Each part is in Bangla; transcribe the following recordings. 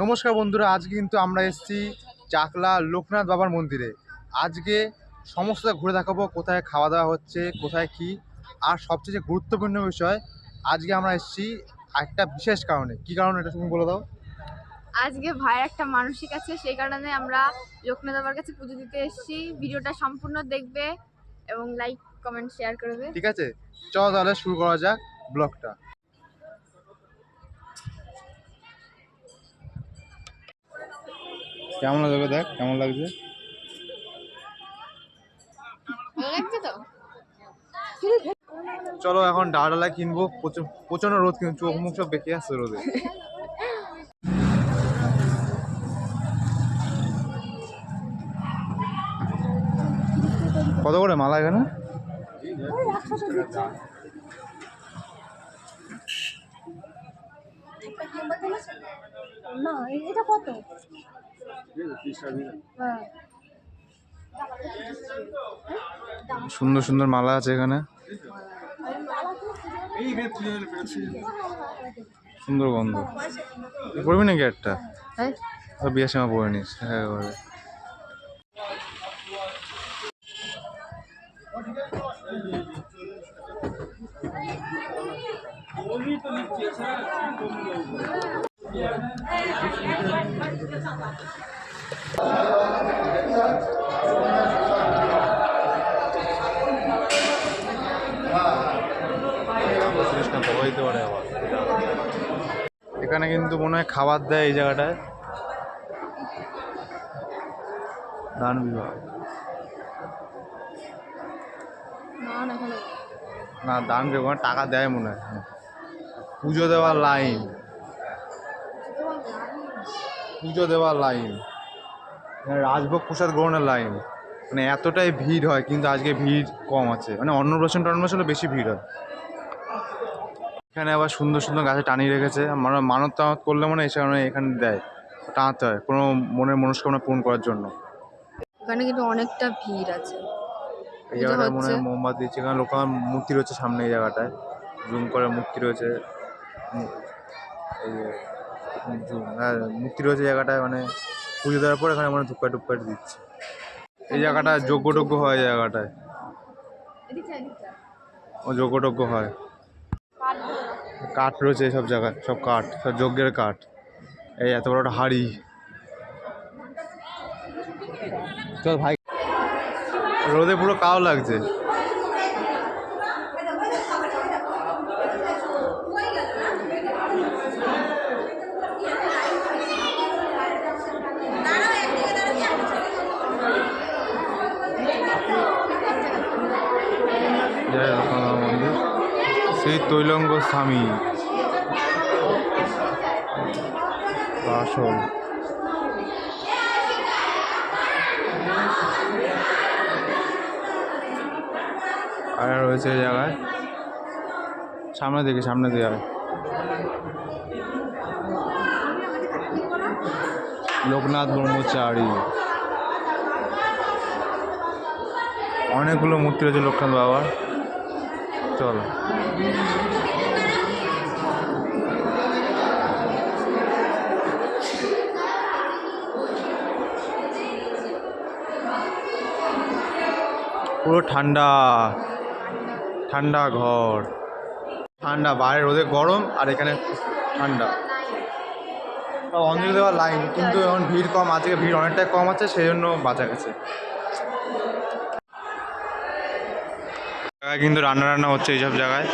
নমস্কার বন্ধুরা আজকে কিন্তু আমরা এসেছি চাকলা লোকনাথ বাবার মন্দিরে। আজকে সমস্ত ঘুরে দেখাবো কোথায় খাওয়া দাওয়া হচ্ছে কোথায় কি। আর সবচেয়ে যে গুরুত্বপূর্ণ বিষয় আজকে আমরা এসেছি একটা বিশেষ কারণে। কি কারণে এটা তুমি বলে দাও? আজকে ভাইয়ের একটা মানসিক আছে সেই কারণে আমরা লোকনাথ বাবার কাছে পুজো দিতে এসেছি। ভিডিওটা সম্পূর্ণ দেখবে এবং লাইক কমেন্ট শেয়ার করবে। ঠিক আছে? চলো তাহলে শুরু করা যাক ব্লগটা। কেমন লাগবে দেখ? কেমন লাগছে? ভালো লাগছে তো? চলো এখন ডালডালা কিনবো। প্রচুর প্রচণ্ড রোদ কিন্তু চোখ মুখ সব বেঁকে আসছে রোদে। কত করে মালা এখানে? না এটা কত? সুন্দর সুন্দর মালা আছে এখানে। সুন্দর গন্ধ পড়বি নাকি একটা? হ্যাঁ। আর বিয়ের সময় পরে নিস। হ্যাঁ এখানে কিন্তু মনে হয় খাবার দেয় এই জায়গাটায়। দান বিভাগ না দান বিভাগ টাকা দেয় মনে হয়। পুজো দেওয়ার লাইন। পুজো দেওয়ার লাইন। রাজভোগ প্রসাদ গ্রহণের লাইন মানে এতটাই ভিড় হয় কিন্তু আজকে ভিড় কম আছে। মানে অন্নপ্রাশন টন্নপ্রাশনে বেশি ভিড় হয়। এখানে আবার সুন্দর সুন্দর গাছে টানিয়ে রেখেছে। মানে মানত টানত করলে মনে হয় এসে মানে এখানে দেয় টানাতে হয় কোনো মনের মনস্কামনা পূরণ করার জন্য। এখানে কিন্তু অনেকটা ভিড় আছে। এই পুজো জায়গাটায় মনে হয় মোমবাতি দিচ্ছে এখানে লোক মূর্তি রয়েছে সামনে এই জায়গাটায়। জুম করে মূর্তি রয়েছে। এই হ্যাঁ মূর্তি রয়েছে জায়গাটায় মানে পুজো দেওয়ার পর এখানে মানে ধূপকাঠি টুপকাঠি দিচ্ছে। এই জায়গাটা যোগ্য টোগ্য হয় জায়গাটায়। ও যোগ্য টোগ্য হয়। কাঠ রয়েছে সব জায়গায় সব কাঠ সব যজ্ঞের কাঠ। এই এত বড় একটা হাড়ি। চল ভাই রোদে পুরো কাও লাগছে। শ্রী তৈলঙ্গ স্বামী। আসল। আর রয়েছে জায়গায়। সামনে দিকে সামনে দিকে লোকনাথ ব্রহ্মচারী। অনেকগুলো মূর্তি রয়েছে লোকনাথ বাবার। চলো। পুরো ঠান্ডা ঠান্ডা ঘর। ঠান্ডা, বাইরে রোদে গরম আর এখানে ঠান্ডা। অঞ্জলি দেওয়ার লাইন কিন্তু এখন ভিড় কম, আজকে ভিড় অনেকটাই কম আছে, সেই জন্য বাঁচা গেছে। জায়গায় কিন্তু রান্না রান্না হচ্ছে এইসব জায়গায়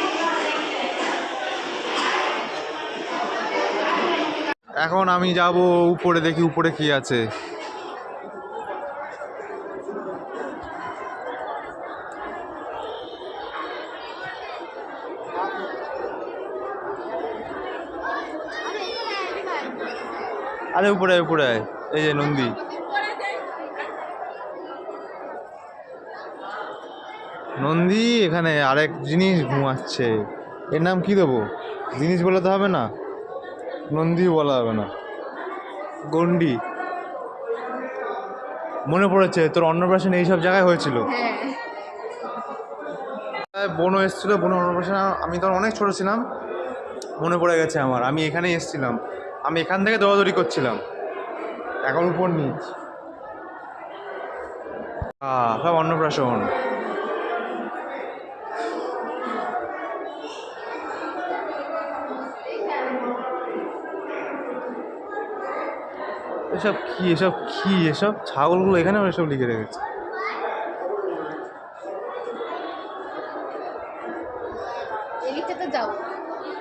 এখন আমি যাব উপরে, দেখি উপরে কি আছে আরে উপরে উপরে। এই যে নন্দী নন্দী এখানে আরেক জিনিস ঘুমাচ্ছে। এর নাম কি দেবো? জিনিস বলে তো হবে না? নন্দী বলা হবে না। গন্ডি। মনে পড়েছে তোর অন্নপ্রাশন এইসব জায়গায় হয়েছিল? হ্যাঁ। বোনও এসেছিল বোন অন্নপ্রাশন আমি তখন অনেক ছোটো ছিলাম। মনে পড়ে গেছে আমার আমি এখানেই এসেছিলাম। আমি এখান থেকে দৌড়াদৌড়ি করছিলাম। এখন উপর নিচ। সব অন্নপ্রাশন। এসব কি এসব কি এসব ছাগলগুলো এখানে এসব লিখে রেখেছে?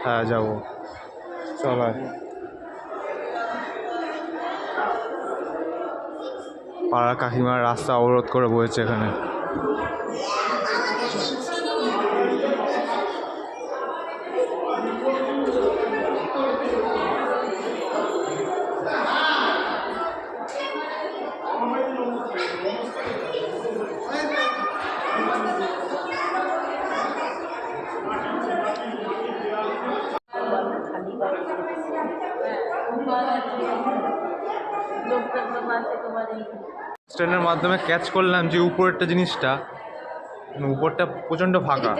হ্যাঁ যাব। চল। আয়। পাড়া কাকিমার রাস্তা অবরোধ করে বসেছে এখানে। ট্রেনের মাধ্যমে ক্যাচ করলাম যে উপরেরটা জিনিসটা মানে উপরটা প্রচণ্ড ফাঁকা।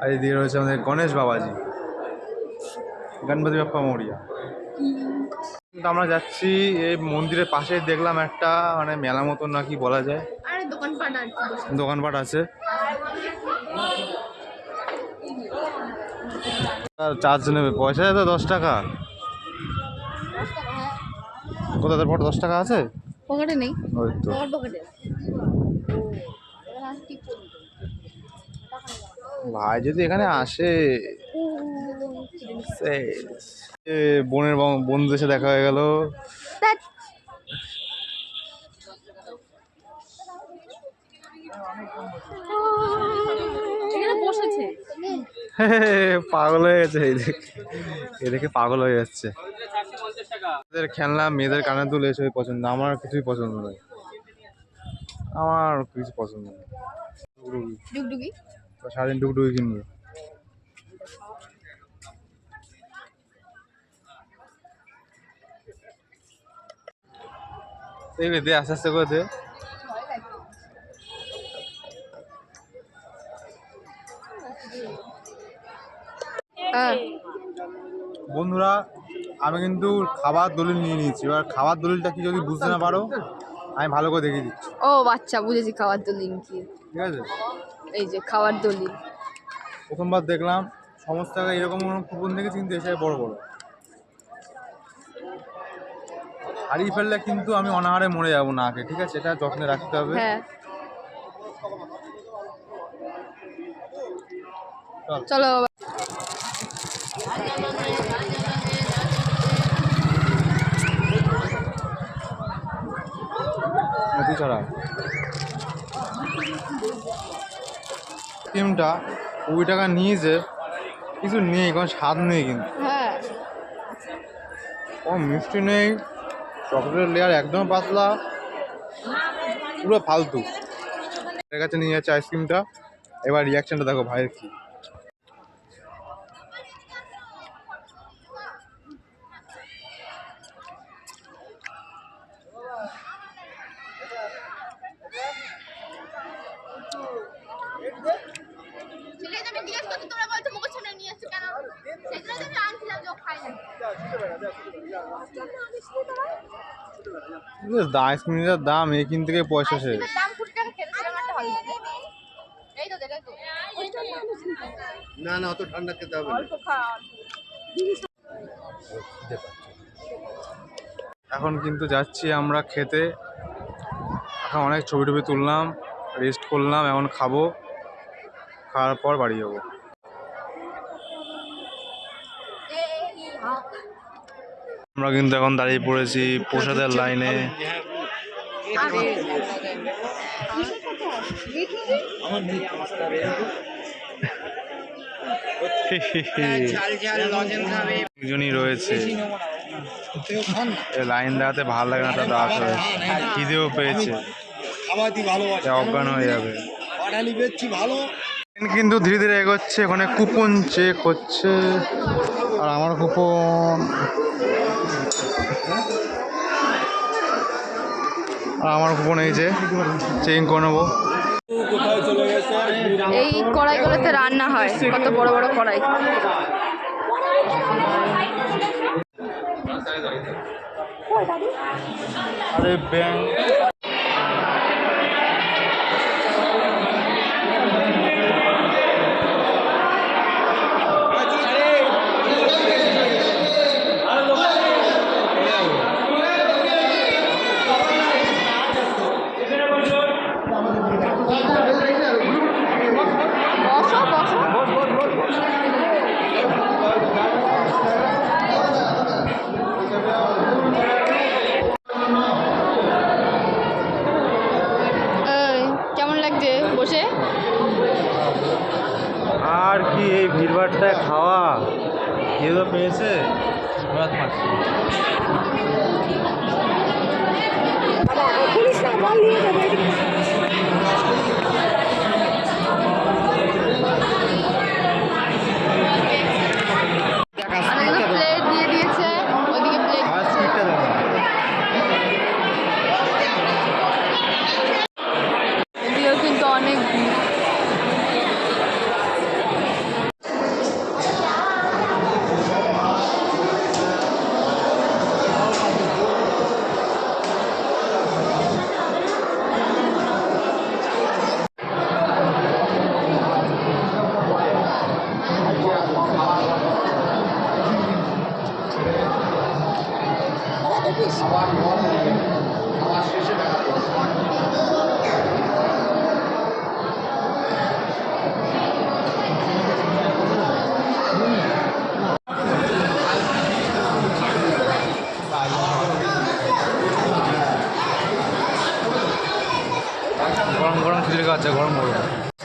আর এদিকে রয়েছে আমাদের গণেশ বাবাজি গণপতি বাপ্পা মৌরিয়া। কিন্তু আমরা যাচ্ছি এই মন্দিরের পাশে দেখলাম একটা মানে মেলা মতন নাকি বলা যায়। দোকানপাট আছে। চার্জ নেবে পয়সা তো দশ টাকা। কোথায় তারপর দশ টাকা আছে পকেটে নেই ওই তো তোমার পকেটে? ভাই যদি এখানে আসে। বোনের বন্ধুদের সাথে দেখা হয়ে গেল ধ্যাৎ। বসেছে পাগল হয়ে গেছে এই দেখে। এই দেখে পাগল হয়ে যাচ্ছে। মেয়েদের খেলনা মেয়েদের কানের দুল এসবই পছন্দ। আমার কিছুই পছন্দ নয়। আমার কিছু পছন্দ নয়। ডুগডুগি। সারাদিন ডুগডুগি কিনবো। এই রে, দে আস্তে আস্তে করে দে। বন্ধুরা আমি কিন্তু খাবার দলিল নিয়ে নিয়েছি। এবার খাবার দলিলটা কি যদি বুঝতে না পারো আমি ভালো করে দেখিয়ে দিচ্ছি। ও বাচ্চা বুঝেছি খাবার দলিল কি। ঠিক আছে? এই যে খাবার দলিল। প্রথমবার দেখলাম সমস্ত জায়গায় এরকম কোনো কুপন দেখেছি কিন্তু এসে বড় বড়। হারিয়ে ফেললে কিন্তু আমি অনাহারে মরে যাব না আগে ঠিক আছে? এটা যত্নে রাখতে হবে। হ্যাঁ। চল। ছাড়া। ক্রিমটা কুড়ি টাকা নিয়েছে কিছু নেই কোনো স্বাদ নেই কিন্তু। হ্যাঁ। কোনো মিষ্টি নেই চকলেটের লেয়ার একদম পাতলা পুরো ফালতু। এর কাছে নিয়ে যাচ্ছে আইসক্রিমটা এবার রিয়াকশনটা দেখো ভাইয়ের কি ছেলে আমি জিজ্ঞেস করছি তোমরা বলছো মুখের সামনে নিয়ে আসছো কেন সেই জন্য তো আমি আনছিলাম যে ও খাই না আইসক্রিমের দাম এই কিনতে গিয়ে পয়সা শেষ। না না অত ঠান্ডা খেতে হবে এখন কিন্তু যাচ্ছি আমরা খেতে। এখন অনেক ছবি টবি তুললাম রেস্ট করলাম এখন খাব। খাওয়ার পর বাড়ি যাব। আমরা কিন্তু এখন দাঁড়িয়ে পড়েছি প্রসাদের লাইনে। দুজনই রয়েছে। লাইন দাঁড়াতে ভালো লাগে না তা দাঁড়াতে হয়েছে খিদেও পেয়েছে। অজ্ঞান হয়ে যাবে। কিন্তু ধীরে ধীরে এগোচ্ছে, ওখানে কুপন চেক হচ্ছে। আর আমার কুপন আর আমার ফোন এই যে চেকিং করে নেব। এই কড়াইগুলোতে রান্না হয় কত বড় বড় কড়াই। আরে ব্যাংক এই খাওয়া। কে তো পেয়েছে? অনেকগুলো গরম গরম খিচুড়ি খাওয়াচ্ছে গরম গরম।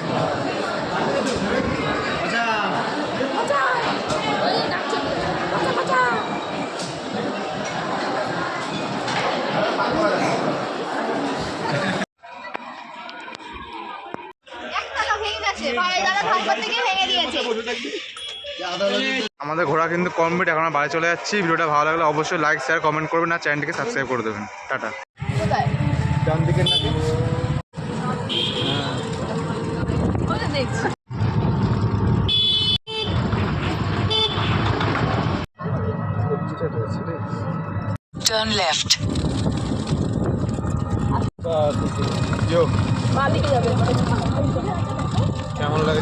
ঘোরা কিন্তু কমপ্লিট এখন আমরা বাড়ি চলে যাচ্ছি। ভিডিওটা ভালো লাগলে অবশ্যই লাইক শেয়ার কমেন্ট করবেন আর চ্যানেলটিকে সাবস্ক্রাইব করে দেবেন। টাটা। ডান দেখছি Turn left. কেমন লাগে?